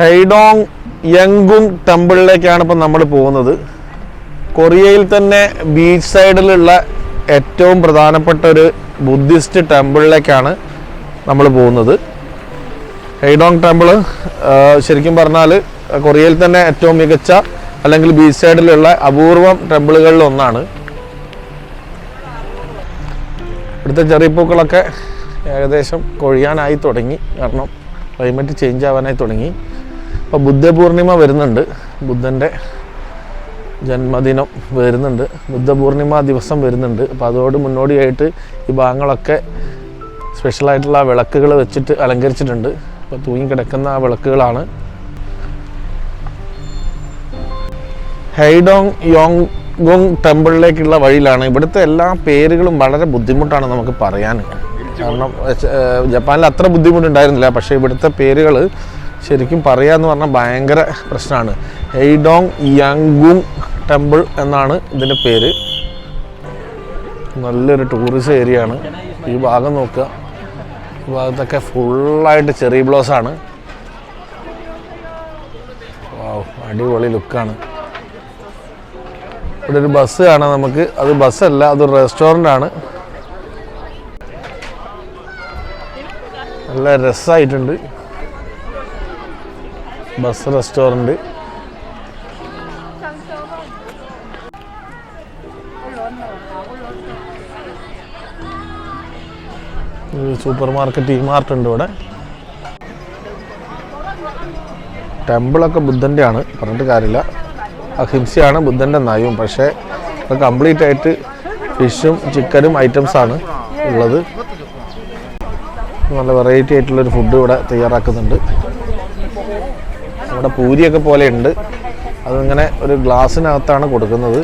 ഹൈഡോങ് യങ്കുങ് ടെമ്പിളിലേക്കാണ് ഇപ്പം നമ്മൾ പോകുന്നത്. കൊറിയയിൽ തന്നെ ബീച്ച് സൈഡിലുള്ള ഏറ്റവും പ്രധാനപ്പെട്ട ഒരു ബുദ്ധിസ്റ്റ് ടെമ്പിളിലേക്കാണ് നമ്മൾ പോകുന്നത്. ഹൈഡോങ് ടെമ്പിൾ ശരിക്കും പറഞ്ഞാൽ കൊറിയയിൽ തന്നെ ഏറ്റവും മികച്ച അല്ലെങ്കിൽ ബീച്ച് സൈഡിലുള്ള അപൂർവം ടെമ്പിളുകളിൽ ഒന്നാണ്. ഇവിടുത്തെ ചെറിയപ്പൂക്കളൊക്കെ ഏകദേശം കൊഴിയാനായി തുടങ്ങി. കാരണം ക്ലൈമറ്റ് ചേഞ്ച് ആവാനായി തുടങ്ങി. അപ്പോൾ ബുദ്ധപൂർണിമ വരുന്നുണ്ട്. ബുദ്ധന്റെ ജന്മദിനം വരുന്നുണ്ട്. ബുദ്ധപൂർണിമ ദിവസം വരുന്നുണ്ട്. അപ്പോൾ അതോട് മുന്നോടിയായിട്ട് ഈ ഭാഗങ്ങളൊക്കെ സ്പെഷ്യലായിട്ടുള്ള വിളക്കുകൾ വെച്ചിട്ട് അലങ്കരിച്ചിട്ടുണ്ട്. അപ്പോൾ തൂങ്ങിക്കിടക്കുന്ന ആ വിളക്കുകളാണ്. ഹൈഡോങ് യോങ് ഗോങ് ടെമ്പിളിലേക്കുള്ള വഴിയിലാണ്. ഇവിടുത്തെ എല്ലാ പേരുകളും വളരെ ബുദ്ധിമുട്ടാണ് നമുക്ക് പറയാൻ. കാരണം ജപ്പാനിൽ അത്ര ബുദ്ധിമുട്ടുണ്ടായിരുന്നില്ല. പക്ഷേ ഇവിടുത്തെ പേരുകൾ ശരിക്കും പറയാന്ന് പറഞ്ഞാൽ ഭയങ്കര പ്രശ്നമാണ് ഹെയ്ഡോങ് യങ്കുങ് ടെമ്പിൾ എന്നാണ് ഇതിന്റെ പേര്. നല്ലൊരു ടൂറിസ്റ്റ് ഏരിയ ആണ്. ഈ ഭാഗം നോക്കുക. ഈ ഭാഗത്തൊക്കെ ഫുള്ളായിട്ട് ചെറി ബ്ലോസ് ആണ്. അടിപൊളി ലുക്കാണ് ഇവിടെ ഒരു ബസ് കാണാം നമുക്ക്. അത് ബസ്സല്ല അതൊരു റെസ്റ്റോറന്റ് ആണ്. നല്ല രസമായിട്ടുണ്ട് ബസ് റെസ്റ്റോറന്റ്. സൂപ്പർ മാർക്കറ്റ് ഈ മാർട്ട് ഉണ്ട് ഇവിടെ. ടെമ്പിളൊക്കെ ബുദ്ധന്റെ ആണ് പറഞ്ഞിട്ട് കാര്യമില്ല. അഹിംസയാണ് ബുദ്ധന്റെ നയവും. പക്ഷേ ഇപ്പം കംപ്ലീറ്റ് ആയിട്ട് ഫിഷും ചിക്കനും ഐറ്റംസ് ആണ് ഉള്ളത്. നല്ല വെറൈറ്റി ആയിട്ടുള്ളൊരു ഫുഡ് ഇവിടെ തയ്യാറാക്കുന്നുണ്ട്. നമ്മുടെ പൂരിയൊക്കെ പോലെ ഉണ്ട്. അതിങ്ങനെ ഒരു ഗ്ലാസ്സിനകത്താണ് കൊടുക്കുന്നത്.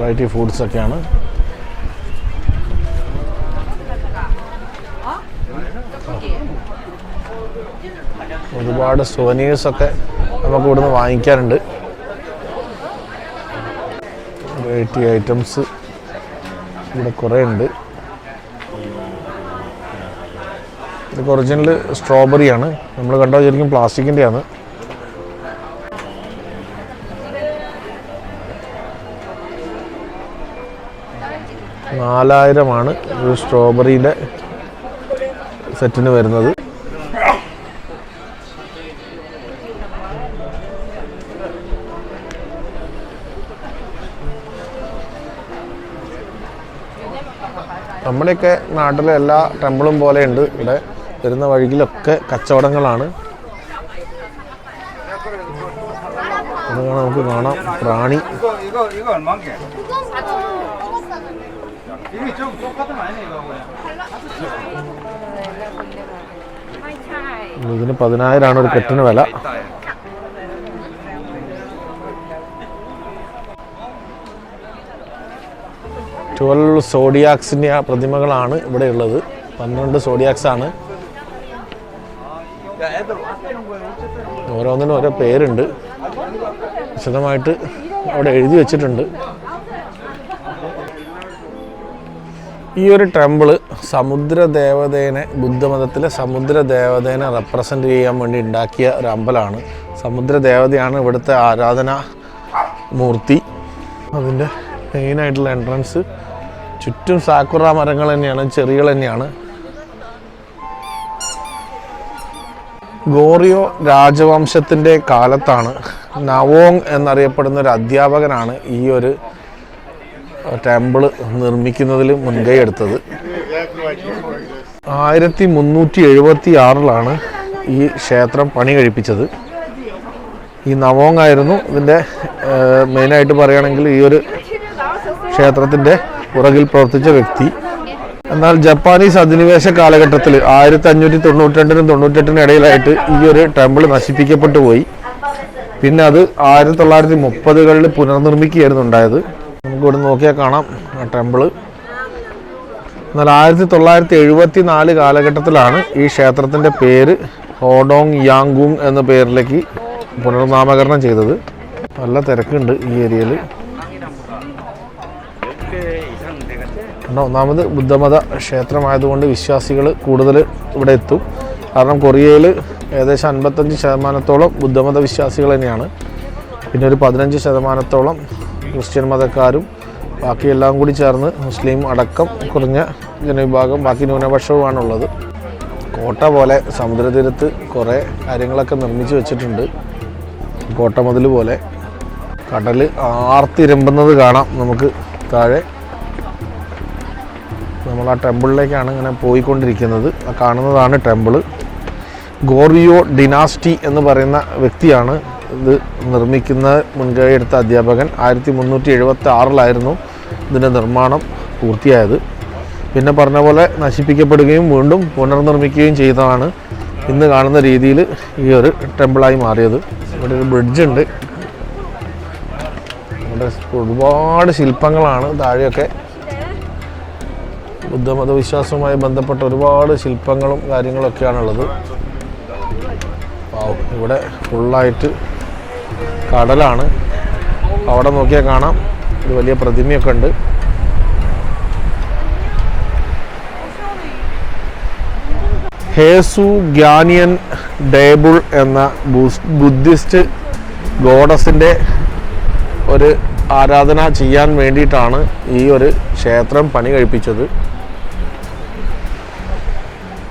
വെറൈറ്റി ഫുഡ്സ് ഒക്കെയാണ്. ഒരുപാട് സോനിയേഴ്സ് ഒക്കെ നമുക്ക് ഇവിടുന്ന് വാങ്ങിക്കാറുണ്ട് വെറൈറ്റി ഐറ്റംസ് ഇവിടെ കുറേ ഉണ്ട്. ഇതൊക്കെ ഒറിജിനൽ സ്ട്രോബെറി ആണ് നമ്മൾ കണ്ടോ ശരിക്കും പ്ലാസ്റ്റിക്കിന്റെ ആണ് നാലായിരമാണ് ഒരു സ്ട്രോബെറിയുടെ സെറ്റിന് വരുന്നത്. നമ്മുടെയൊക്കെ നാട്ടിലെ എല്ലാ ടെമ്പിളും പോലെയുണ്ട് ഇവിടെ. വരുന്ന വഴിയിലൊക്കെ കച്ചവടങ്ങളാണ്. നമുക്ക് കാണാം. പ്രാണി ഇതിന് പതിനായിരമാണ് ഒരു കെട്ടിന് വില. ട്വൽവ് സോഡിയാക്സിന്റെ ആ പ്രതിമകളാണ് ഇവിടെ ഉള്ളത് പന്ത്രണ്ട് സോഡിയാക്സാണ്. ഓരോന്നിനും ഓരോ പേരുണ്ട്. വിശദമായിട്ട് അവിടെ എഴുതി വെച്ചിട്ടുണ്ട്. ഈ ഒരു ടെമ്പിൾ സമുദ്ര ദേവതേനെ ബുദ്ധമതത്തിലെ സമുദ്ര ദേവതേനെ റെപ്രസെന്റ് ചെയ്യാൻ വേണ്ടി ഉണ്ടാക്കിയ ഒരു അമ്പലമാണ് സമുദ്ര ദേവതയാണ് ഇവിടുത്തെ ആരാധന മൂർത്തി. അതിന്റെ മെയിനായിട്ടുള്ള എൻട്രൻസ് ചുറ്റും സാക്കുറ മരങ്ങൾ തന്നെയാണ് ചെറികൾ തന്നെയാണ്. ഗോറിയോ രാജവംശത്തിന്റെ കാലത്താണ് നവോങ് എന്നറിയപ്പെടുന്ന ഒരു അധ്യാപകനാണ് ഈ ഒരു ടെമ്പിൾ നിർമ്മിക്കുന്നതിൽ മുൻകൈ എടുത്തത്. ആയിരത്തി മുന്നൂറ്റി എഴുപത്തി ആറിലാണ് ഈ ക്ഷേത്രം പണി കഴിപ്പിച്ചത്. ഈ നവോങ് ആയിരുന്നു ഇതിന്റെ മെയിനായിട്ട് പറയുകയാണെങ്കിൽ ഈ ഒരു ക്ഷേത്രത്തിന്റെ പുറകിൽ പ്രവർത്തിച്ച വ്യക്തി. എന്നാൽ ജപ്പാനീസ് അധിനിവേശ കാലഘട്ടത്തിൽ ആയിരത്തി അഞ്ഞൂറ്റി തൊണ്ണൂറ്റി രണ്ടിനും തൊണ്ണൂറ്റെട്ടിനും ഇടയിലായിട്ട് ഈ ഒരു ടെമ്പിൾ നശിപ്പിക്കപ്പെട്ടു പോയി. പിന്നെ അത് ആയിരത്തി തൊള്ളായിരത്തി മുപ്പതുകളിൽ പുനർനിർമ്മിക്കുകയായിരുന്നു ഉണ്ടായത്. നമുക്ക് ഇവിടെ നോക്കിയാൽ കാണാം ആ ടെമ്പിൾ എന്നാൽ ആയിരത്തി തൊള്ളായിരത്തി എഴുപത്തി നാല് കാലഘട്ടത്തിലാണ് ഈ ക്ഷേത്രത്തിന്റെ പേര് ഹോഡോങ് യാങ്കുങ് എന്ന പേരിലേക്ക് പുനർനാമകരണം ചെയ്തത്. നല്ല തിരക്കുണ്ട് ഈ ഏരിയയിൽ. കാരണം ഒന്നാമത് ബുദ്ധമത ക്ഷേത്രമായതുകൊണ്ട് വിശ്വാസികൾ കൂടുതൽ ഇവിടെ എത്തും. കാരണം കൊറിയയിൽ ഏകദേശം അൻപത്തഞ്ച് ശതമാനത്തോളം ബുദ്ധമത വിശ്വാസികൾ തന്നെയാണ്. പിന്നെ ഒരു പതിനഞ്ച് ശതമാനത്തോളം ക്രിസ്ത്യൻ മതക്കാരും ബാക്കി എല്ലാം കൂടി ചേർന്ന് മുസ്ലിം അടക്കം കുറഞ്ഞ ജനവിഭാഗം ബാക്കി ന്യൂനപക്ഷവുമാണുള്ളത്. കോട്ട പോലെ സമുദ്രതീരത്ത് കുറേ കാര്യങ്ങളൊക്കെ നിർമ്മിച്ച് വെച്ചിട്ടുണ്ട്. കോട്ട മതിൽ പോലെ കടൽ ആർത്തിരമ്പുന്നത് കാണാം നമുക്ക് താഴെ. നമ്മൾ ആ ടെമ്പിളിലേക്കാണ് ഇങ്ങനെ പോയിക്കൊണ്ടിരിക്കുന്നത്. കാണുന്നതാണ് ടെമ്പിൾ ഗോറിയോ ഡിനാസ്റ്റി എന്ന് പറയുന്ന വ്യക്തിയാണ് ഇത് നിർമ്മിക്കുന്ന മുൻകൈ എടുത്ത അധ്യാപകൻ. ആയിരത്തി മുന്നൂറ്റി എഴുപത്തി ആറിലായിരുന്നു ഇതിന്റെ നിർമ്മാണം പൂർത്തിയായത്. പിന്നെ പറഞ്ഞ പോലെ നശിപ്പിക്കപ്പെടുകയും വീണ്ടും പുനർനിർമ്മിക്കുകയും ചെയ്തതാണ് ഇന്ന് കാണുന്ന രീതിയിൽ ഈ ഒരു ടെമ്പിളായി മാറിയത്. ഇവിടെ ഒരു ബ്രിഡ്ജ് ഉണ്ട്. ഇവിടെ ഒരുപാട് ശില്പങ്ങളാണ് താഴെയൊക്കെ ബുദ്ധമത വിശ്വാസവുമായി ബന്ധപ്പെട്ട ഒരുപാട് ശില്പങ്ങളും കാര്യങ്ങളൊക്കെയാണുള്ളത്. ഇവിടെ ഫുള്ളായിട്ട് കടലാണ്. അവിടെ നോക്കിയാൽ കാണാം. ഒരു വലിയ പ്രതിമയൊക്കെ ഉണ്ട്. ഹേസു ഗ്യാനിയൻ ഡേബിൾ എന്ന ബുദ്ധിസ്റ്റ് ഗോഡസിന്റെ ഒരു ആരാധന ചെയ്യാൻ വേണ്ടിയിട്ടാണ് ഈ ഒരു ക്ഷേത്രം പണി കഴിപ്പിച്ചത്.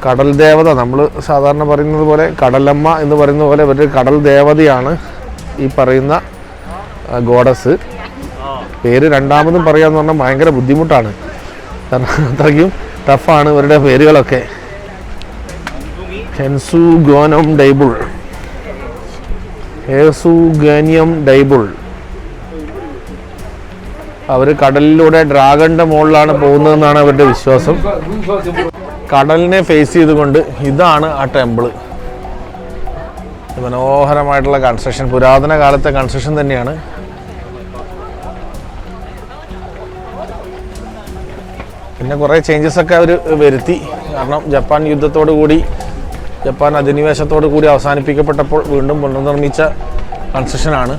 കടൽ ദേവത നമ്മൾ സാധാരണ പറയുന്നത് പോലെ കടലമ്മ എന്ന് പറയുന്ന പോലെ ഒരു കടൽ ദേവതയാണ് ഈ പറയുന്ന ഗോഡസ്. പേര് രണ്ടാമതും പറയാന്ന് പറഞ്ഞാൽ ഭയങ്കര ബുദ്ധിമുട്ടാണ്. കാരണം അത്രയ്ക്കും ടഫാണ് ഇവരുടെ പേരുകളൊക്കെ. ഹെൻസു ഗോനം ഡൈബിൾ. ഹേസു ഗാനിയം ഡൈബിൾ. അവർ കടലിലൂടെ ഡ്രാഗണിന്റെ മുകളിലാണ് പോകുന്നതെന്നാണ് അവരുടെ വിശ്വാസം. കടലിനെ ഫേസ് ചെയ്തുകൊണ്ട് ഇതാണ് ആ ടെമ്പിൾ മനോഹരമായിട്ടുള്ള കൺസ്ട്രക്ഷൻ പുരാതന കാലത്തെ കൺസ്ട്രക്ഷൻ തന്നെയാണ്. പിന്നെ കുറേ ചേഞ്ചസ് ഒക്കെ അവർ വരുത്തി. കാരണം ജപ്പാൻ യുദ്ധത്തോടു കൂടി ജപ്പാൻ അധിനിവേശത്തോടു കൂടി അവസാനിപ്പിക്കപ്പെട്ടപ്പോൾ വീണ്ടും പുനർനിർമ്മിച്ച കൺസ്ട്രക്ഷനാണ്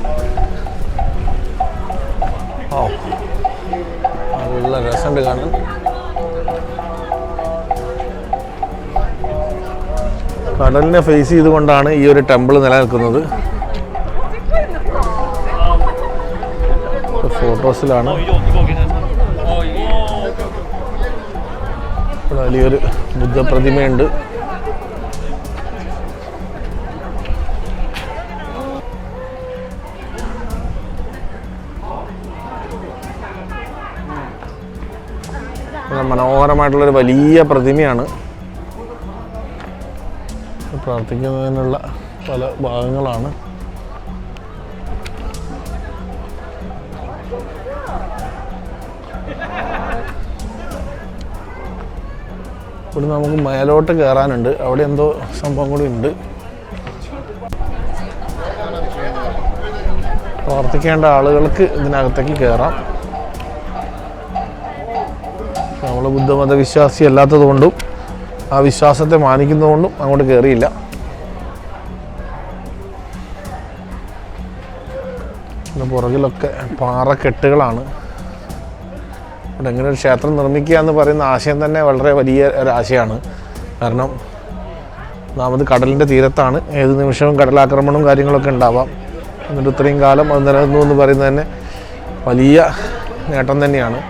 കടലിനെ ഫേസ് ചെയ്തുകൊണ്ടാണ് ഈ ഒരു ടെമ്പിൾ നിലനിൽക്കുന്നത്. ഫോട്ടോസിലാണ് ഇവിടെ വലിയൊരു ബുദ്ധപ്രതിമയുണ്ട്. മനോഹരമായിട്ടുള്ളൊരു വലിയ പ്രതിമയാണ്. പ്രാർത്ഥിക്കുന്നതിനുള്ള പല ഭാഗങ്ങളാണ്. ഇവിടെ നമുക്ക് മേലോട്ട് കയറാനുണ്ട്. അവിടെ എന്തോ സംഭവം കൂടി ഉണ്ട്. പ്രാർത്ഥിക്കേണ്ട ആളുകൾക്ക് ഇതിനകത്തേക്ക് കയറാം. നമ്മൾ ബുദ്ധമത വിശ്വാസി അല്ലാത്തതുകൊണ്ടും ആ വിശ്വാസത്തെ മാനിക്കുന്നതുകൊണ്ടും അങ്ങോട്ട് കയറിയില്ല പുറകിലൊക്കെ പാറക്കെട്ടുകളാണ് ഇവിടെ ഇങ്ങനെ ഒരു ക്ഷേത്രം നിർമ്മിക്കുക എന്ന് പറയുന്ന ആശയം തന്നെ വളരെ വലിയ ഒരാശയമാണ്. കാരണം ഒന്നാമത് കടലിന്റെ തീരത്താണ്. ഏത് നിമിഷവും കടലാക്രമണവും കാര്യങ്ങളൊക്കെ ഉണ്ടാവാം. എന്നിട്ട് ഇത്രയും കാലം അത് നിലനിന്നു എന്ന് പറയുന്നത് തന്നെ വലിയ നേട്ടം തന്നെയാണ്.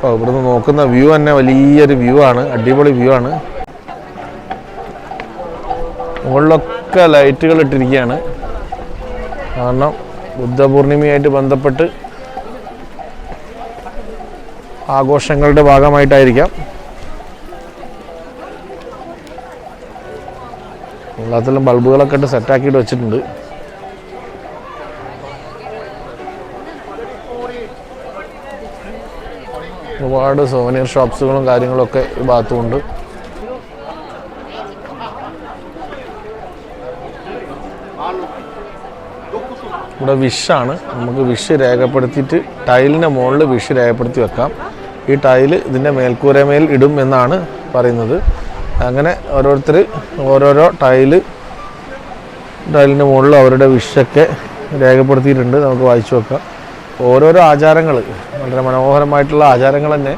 അപ്പോൾ ഇവിടുന്ന് നോക്കുന്ന വ്യൂ തന്നെ വലിയൊരു വ്യൂ ആണ് അടിപൊളി വ്യൂ ആണ്. മുകളിലൊക്കെ ലൈറ്റുകൾ ഇട്ടിരിക്കുകയാണ്. കാരണം ബുദ്ധപൂർണിമയായിട്ട് ബന്ധപ്പെട്ട് ആഘോഷങ്ങളുടെ ഭാഗമായിട്ടായിരിക്കാം. എല്ലാത്തിലും ബൾബുകളൊക്കെ ഇട്ട് സെറ്റാക്കിയിട്ട് വെച്ചിട്ടുണ്ട്. ഒരുപാട് സോവനിയർ ഷോപ്സുകളും കാര്യങ്ങളൊക്കെ ഈ ഭാഗത്തുമുണ്ട് ഇവിടെ വിഷാണ് നമുക്ക് വിഷ് രേഖപ്പെടുത്തിയിട്ട് ടൈലിന്റെ മുകളിൽ വിഷ് രേഖപ്പെടുത്തി വെക്കാം. ഈ ടൈൽ ഇതിന്റെ മേൽക്കൂരമേൽ ഇടും എന്നാണ് പറയുന്നത്. അങ്ങനെ ഓരോരുത്തർ ഓരോരോ ടൈൽ ടൈലിന്റെ മുകളിൽ അവരുടെ വിഷൊക്കെ രേഖപ്പെടുത്തിയിട്ടുണ്ട്. നമുക്ക് വായിച്ചു നോക്കാം. ഓരോരോ ആചാരങ്ങൾ വളരെ മനോഹരമായിട്ടുള്ള ആചാരങ്ങൾ തന്നെ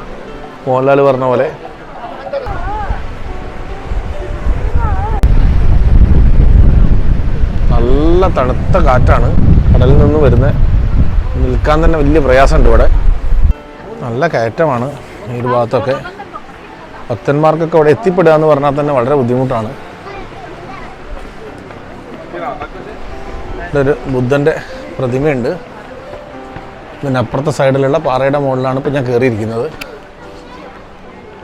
മോഹൻലാൽ പറഞ്ഞ പോലെ. നല്ല തണുത്ത കാറ്റാണ് കടലിൽ നിന്ന് വരുന്നത് നിൽക്കാൻ തന്നെ വലിയ പ്രയാസമുണ്ട് ഇവിടെ. നല്ല കയറ്റമാണ് ഈ ഒരു ഭാഗത്തൊക്കെ. ഭക്തന്മാർക്കൊക്കെ അവിടെ എത്തിപ്പെടുക എന്ന് പറഞ്ഞാൽ തന്നെ വളരെ ബുദ്ധിമുട്ടാണ്. ഒരു ബുദ്ധന്റെ പ്രതിമയുണ്ട്. ഇതിന് അപ്പുറത്തെ സൈഡിലുള്ള പാറയുടെ മുകളിലാണ് ഇപ്പം ഞാൻ കയറിയിരിക്കുന്നത്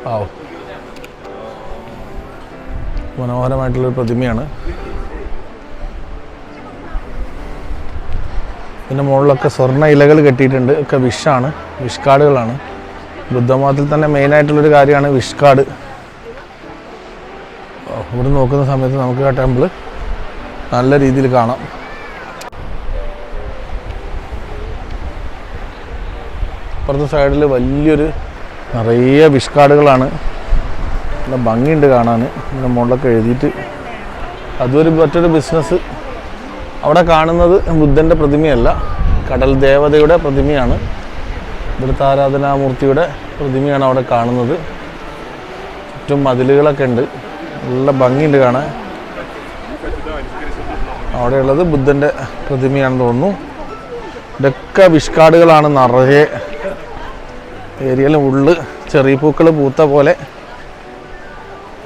ആ മനോഹരമായിട്ടുള്ളൊരു പ്രതിമയാണ്. പിന്നെ മുകളിലൊക്കെ സ്വർണ ഇലകൾ കെട്ടിയിട്ടുണ്ട്. ഒക്കെ വിഷാണ് വിഷ് കാർഡുകളാണ്. ബുദ്ധമതത്തിൽ തന്നെ മെയിനായിട്ടുള്ളൊരു കാര്യമാണ് വിഷ് കാർഡ്. ഇവിടെ നോക്കുന്ന സമയത്ത് നമുക്ക് ആ ടെമ്പിൾ നല്ല രീതിയിൽ കാണാം. അപ്പുറത്തെ സൈഡിൽ വലിയൊരു നിറയെ വിഷ്കാടുകളാണ് നല്ല ഭംഗിയുണ്ട് കാണാൻ. ഇങ്ങനെ മുകളിലൊക്കെ എഴുതിയിട്ട് അതൊരു മറ്റൊരു ബിസിനസ് അവിടെ കാണുന്നത് ബുദ്ധന്റെ പ്രതിമയല്ല കടൽ ദേവതയുടെ പ്രതിമയാണ്. ഇവിടുത്തെ ആരാധനാമൂർത്തിയുടെ പ്രതിമയാണ് അവിടെ കാണുന്നത്. ചുറ്റും മതിലുകളൊക്കെ ഉണ്ട്. നല്ല ഭംഗിയുണ്ട് കാണാൻ. അവിടെയുള്ളത് ബുദ്ധന്റെ പ്രതിമയാണെന്ന് തോന്നുന്നു. ഇതൊക്കെ വിഷ്കാടുകളാണ് നിറയെ. ഏരിയയിൽ ഉള്ളു ചെറിയ പൂക്കൾ പൂത്ത പോലെ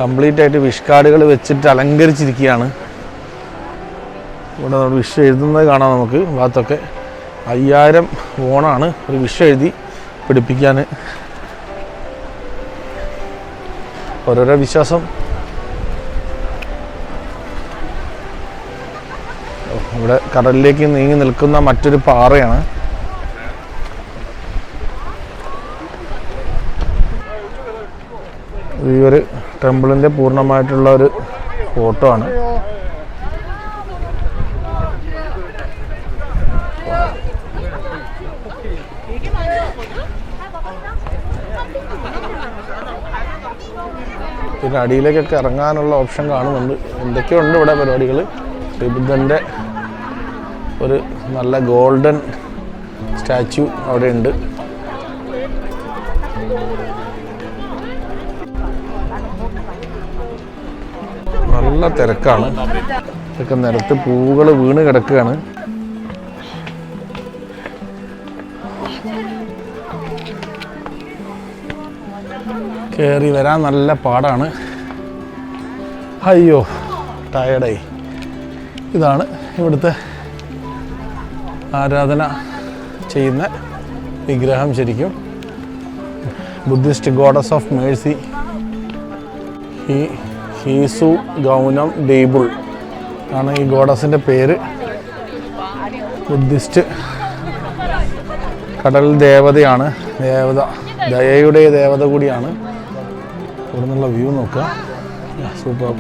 കംപ്ലീറ്റ് ആയിട്ട് വിഷ് കാർഡുകൾ വെച്ചിട്ട് അലങ്കരിച്ചിരിക്കുകയാണ്. ഇവിടെ നമ്മൾ വിഷ് എഴുതുന്നത് കാണാം നമുക്ക്. ഭാഗത്തൊക്കെ അയ്യായിരം ഓണാണ് ഒരു വിഷ് എഴുതി പിടിപ്പിക്കാൻ. ഓരോരോ വിശ്വാസം. ഇവിടെ കടലിലേക്ക് നീങ്ങി നിൽക്കുന്ന മറ്റൊരു പാറയാണ്. ഈ ഒരു ടെമ്പിളിന്റെ പൂർണമായിട്ടുള്ള ഒരു ഫോട്ടോ ആണ്. പിന്നെ അടിയിലേക്കൊക്കെ ഇറങ്ങാനുള്ള ഓപ്ഷൻ കാണുന്നുണ്ട്. എന്തൊക്കെയുണ്ട് ഇവിടെ പരിപാടികൾ ശ്രീബുദ്ധന്റെ ഒരു നല്ല ഗോൾഡൻ സ്റ്റാച്യു അവിടെ ഉണ്ട്. തിരക്കാണ്. ഇതൊക്കെ നിരത്ത് പൂവുകൾ വീണ് കിടക്കുകയാണ്. കയറി വരാൻ നല്ല പാടാണ്. അയ്യോ ടയർഡായി ഇതാണ് ഇവിടുത്തെ ആരാധന ചെയ്യുന്ന വിഗ്രഹം ശരിക്കും. ബുദ്ധിസ്റ്റ് ഗോഡസ് ഓഫ് മേഴ്സി ഹീ ഹീസു ഗൗനം ഡേബിൾ ആണ് ഈ ഗോഡസിന്റെ പേര്. ബുദ്ധിസ്റ്റ് കടൽ ദേവതയാണ്. ദേവത ദയയുടെ ദേവത കൂടിയാണ്. ഇവിടെ നിന്നുള്ള വ്യൂ നോക്കുക. സൂപ്പർ.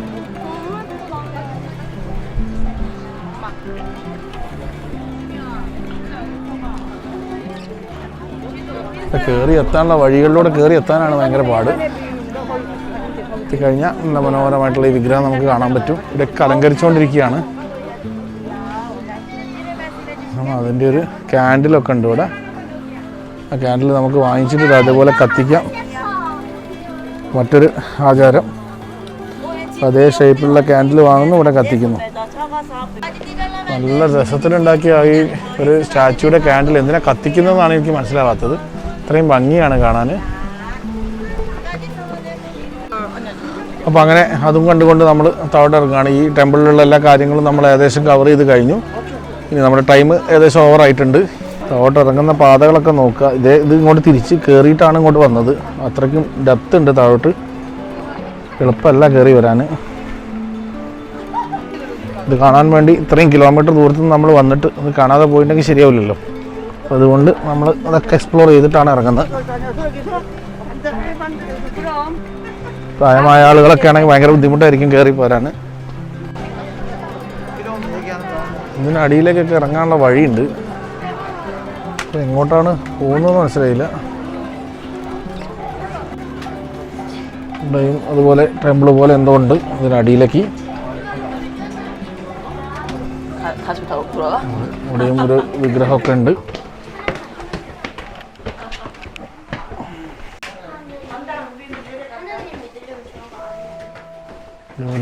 കയറി എത്താനുള്ള വഴികളിലൂടെ കയറി എത്താനാണ് ഭയങ്കര പാട്. എത്തിക്കഴിഞ്ഞാൽ നല്ല മനോഹരമായിട്ടുള്ള ഈ വിഗ്രഹം നമുക്ക് കാണാൻ പറ്റും. ഇവിടെയൊക്കെ അലങ്കരിച്ചുകൊണ്ടിരിക്കുകയാണ്. അതിന്റെ ഒരു ക്യാൻഡിലൊക്കെ ഉണ്ട് ഇവിടെ. ആ ക്യാൻഡിൽ നമുക്ക് വാങ്ങിച്ചിട്ട് അതേപോലെ കത്തിക്കാം. മറ്റൊരു ആചാരം. അതേ ഷേപ്പിലുള്ള ക്യാൻഡിൽ വാങ്ങുന്നു ഇവിടെ കത്തിക്കുന്നു. നല്ല രസത്തിലുണ്ടാക്കിയ ഈ ഒരു സ്റ്റാച്യൂടെ ക്യാൻഡിൽ എന്തിനാ കത്തിക്കുന്നതെന്നാണ് എനിക്ക് മനസ്സിലാവാത്തത്. ഇത്രയും ഭംഗിയാണ് കാണാൻ. അപ്പോൾ അങ്ങനെ അതും കണ്ടുകൊണ്ട് നമ്മൾ താഴോട്ട് ഇറങ്ങുകയാണ് ഈ ടെമ്പിളിലുള്ള എല്ലാ കാര്യങ്ങളും നമ്മൾ ഏകദേശം കവർ ചെയ്ത് കഴിഞ്ഞു. ഇനി നമ്മുടെ ടൈം ഏകദേശം ഓവറായിട്ടുണ്ട് താഴോട്ട് ഇറങ്ങുന്ന പാതകളൊക്കെ നോക്കുക. ഇതേ ഇത് ഇങ്ങോട്ട് തിരിച്ച് കയറിയിട്ടാണ് ഇങ്ങോട്ട് വന്നത്. അത്രയ്ക്കും ഡെപ്ത് ഉണ്ട് താഴോട്ട്. എളുപ്പമല്ല കയറി വരാൻ. ഇത് കാണാൻ വേണ്ടി ഇത്രയും കിലോമീറ്റർ ദൂരത്ത് നിന്ന് നമ്മൾ വന്നിട്ട് ഇത് കാണാതെ പോയിട്ടുണ്ടെങ്കിൽ ശരിയാവില്ലല്ലോ. അപ്പോൾ അതുകൊണ്ട് നമ്മൾ അതൊക്കെ എക്സ്പ്ലോർ ചെയ്തിട്ടാണ് ഇറങ്ങുന്നത്. പ്രായമായ ആളുകളൊക്കെ ആണെങ്കിൽ ഭയങ്കര ബുദ്ധിമുട്ടായിരിക്കും കയറി പോരാൻ ഇതിന് അടിയിലേക്കൊക്കെ ഇറങ്ങാനുള്ള വഴിയുണ്ട്. എങ്ങോട്ടാണ് പോകുന്നതെന്ന് മനസ്സിലായില്ല. ഇവിടെയും അതുപോലെ ടെമ്പിൾ പോലെ എന്തോ ഉണ്ട് ഇതിനടിയിലേക്ക് ഇവിടെയും ഒരു വിഗ്രഹമൊക്കെ ഉണ്ട്.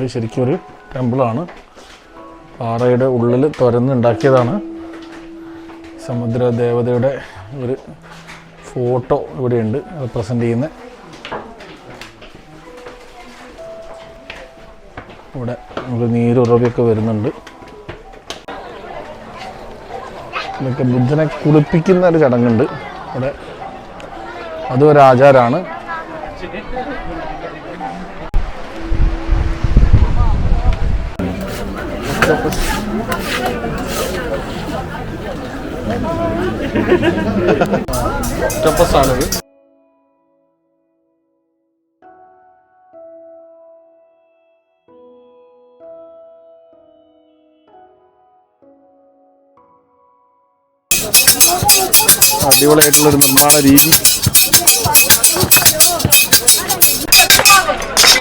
ഇതൊരു ശരിക്കും ഒരു ടെമ്പിളാണ് പാറയുടെ ഉള്ളിൽ തുരന്നുണ്ടാക്കിയതാണ് സമുദ്ര ദേവതയുടെ ഒരു ഫോട്ടോ ഇവിടെയുണ്ട്. റെപ്രസെന്റ് ചെയ്യുന്ന ഇവിടെ നമുക്ക് നീരുറവിയൊക്കെ വരുന്നുണ്ട്. ഇതൊക്കെ ബുദ്ധനെ കുളിപ്പിക്കുന്ന ഒരു ചടങ്ങുണ്ട്. ഇവിടെ അതും ഒരു ആചാരമാണ്. ആണിത് അടിപൊളിയായിട്ടുള്ളൊരു നിർമ്മാണ രീതി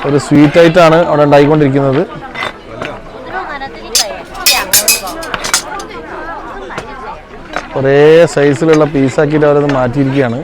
ഒരു സ്വീറ്റ് ആയിട്ടാണ് അവിടെ ഉണ്ടായിക്കൊണ്ടിരിക്കുന്നത്. കുറേ സൈസിലുള്ള പീസാക്കിയിട്ട് അവരത് മാറ്റിയിരിക്കുകയാണ്.